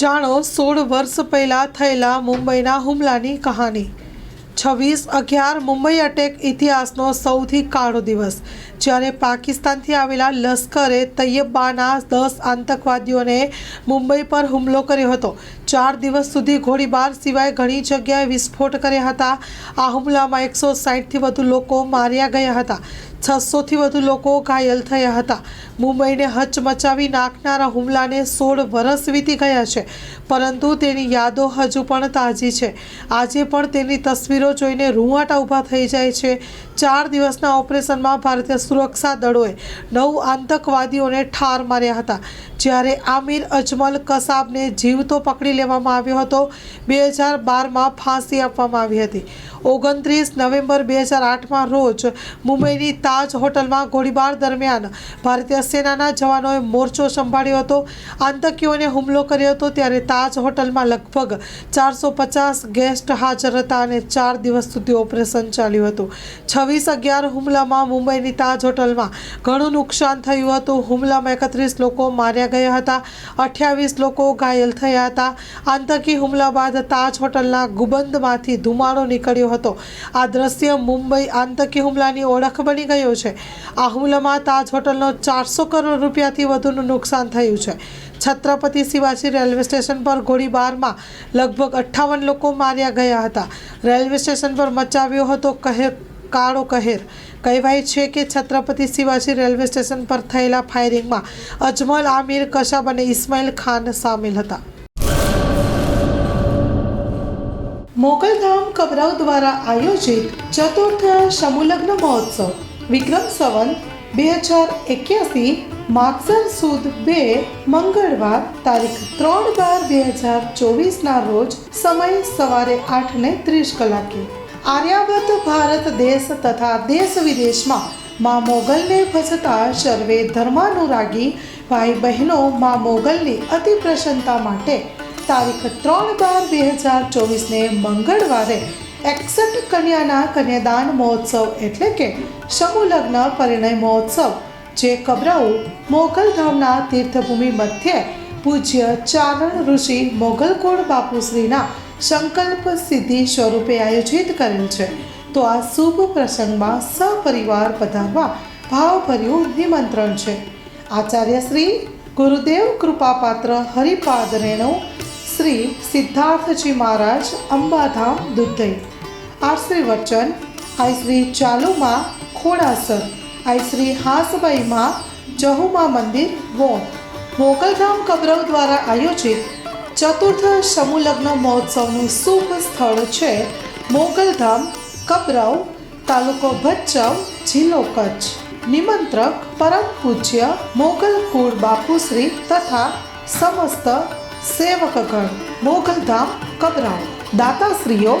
જાણો, સોળ વર્ષ પહેલાં થયેલા મુંબઈના હુમલાની કહાની. છવ્વીસ અગિયાર મુંબઈ અટેક ઇતિહાસનો સૌથી કાળો દિવસ. જ્યારે પાકિસ્તાનથી આવેલા લશ્કરે તૈયબાના દસ આતંકવાદીઓને મુંબઈ પર હુમલો કર્યો હતો. ચાર દિવસ સુધી ગોળીબાર સિવાય ઘણી જગ્યાએ વિસ્ફોટ કર્યા હતા. આ હુમલામાં એકસો સાઠથી વધુ લોકો માર્યા ગયા હતા. છસોથી વધુ લોકો ઘાયલ થયા હતા. મુંબઈને હચમચાવી નાખનારા હુમલાને સોળ વર્ષ વીતી ગયા છે, પરંતુ તેની યાદો હજુ પણ તાજી છે. આજે પણ તેની તસવીરો જોઈને રૂંવાટા ઊભા થઈ જાય છે. ચાર દિવસના ઓપરેશનમાં ભારતીય સુરક્ષા દળોએ નવ આતંકવાદીઓને ઠાર માર્યા હતા. જ્યારે આમિર અજમલ કસાબને જીવતો પકડી લેવામાં આવ્યો હતો, બે હજાર બારમાં ફાંસી આપવામાં આવી હતી. ઓગણત્રીસ નવેમ્બર બે હજાર આઠમાં રોજ મુંબઈની તાજ હોટલમાં ગોળીબાર દરમિયાન ભારતીય સેનાના જવાનોએ મોરચો સંભાળ્યો હતો. આતંકીઓને હુમલો કર્યો હતો ત્યારે તાજ હોટલમાં લગભગ ચારસો પચાસ ગેસ્ટ હાજર હતા અને ચાર દિવસ સુધી ઓપરેશન ચાલ્યું હતું. છવ્વીસ અગિયાર હુમલામાં મુંબઈની તાજ હોટલમાં ઘણું નુકસાન થયું હતું. હુમલામાં એકત્રીસ લોકો માર્યા ગયા હતા. અઠ્યાવીસ લોકો ઘાયલ થયા હતા. આતંકી હુમલા બાદ તાજ હોટલના ગુબંદમાંથી ધુમાડો નીકળ્યો હતો. આ દ્રશ્ય મુંબઈ આતંકી હુમલાની ઓળખ બની ગયો છે. આ હુમલામાં તાજ હોટલનો ચારસો કરોડ રૂપિયાથી વધુનું નુકસાન થયું છે. છત્રપતિ શિવાજી રેલવે સ્ટેશન પર ગોળીબારમાં લગભગ અઠ્ઠાવન લોકો માર્યા ગયા હતા. રેલવે સ્ટેશન પર મચાવ્યો હતો કહેર કાળો કહેર. કહેવાય છે કે છત્રપતિ શિવાજી રેલવે સ્ટેશન પર થયેલા ફાયરિંગમાં અજમલ, આમિર કશાબ અને ઇસ્માઇલ ખાન સામેલ હતા. મોગલધામ કબરાવ દ્વારા આયોજિત ચતુર્થ સમુલગ્ન મહોત્સવ વિક્રમ સંવંત, બે હજાર એક્યાસી માગસર સુદ બે મંગળવાર તારીખ ત્રણ બાર બે હજાર ચોવીસના રોજ સમય સવારે આઠ ને ત્રીસ કલાકે. આર્યાવત ભારત દેશ તથા દેશ વિદેશમાં મા મોગલને ભજતા સર્વે ધર્માનુરાગી ભાઈ બહેનો મા મોગલની અતિ પ્રસન્નતા માટે તારીખ ત્રણ બાર બે હજાર ચોવીસને મંગળવારે એકસઠ કન્યાના કન્યાદાન મહોત્સવ એટલે કે સમૂહ પરિણય મહોત્સવ, જે કબરાઉ મોગલધામના તીર્થભૂમિ મધ્યે પૂજ્ય ચારણ ઋષિ મોગલકોડ બાપુશ્રીના સંકલ્પ સિદ્ધિ સ્વરૂપે આયોજિત કરેલ છે. તો આ શુભ પ્રસંગમાં સપરિવાર પધારવા ભાવભર્યું નિમંત્રણ છે. આચાર્ય શ્રી ગુરુદેવ કૃપાપાત્ર હરિપાદ રેણુ શ્રી સિદ્ધાર્થજી મહારાજ અંબાધામ દુધઈ. આશ્રી વચન, આઈ શ્રી ચાલુમાં ખોડાસર, આઈ શ્રી હાસબાઈમાં જહુમા મંદિર, વોન. મોગલધામ કબરવ દ્વારા આયોજિત ચતુર્થ સમૂહલગ્ન મહોત્સવનું શુભ સ્થળ છે મોગલધામ કબરવ, તાલુકો ભચાઉ, જિલ્લો કચ્છ. નિમંત્રક પરમ પૂજ્ય મોગલ કુળ બાપુશ્રી તથા સમસ્ત સેવકગણ મોગલધામ કબરાવ દાતાશ્રીઓ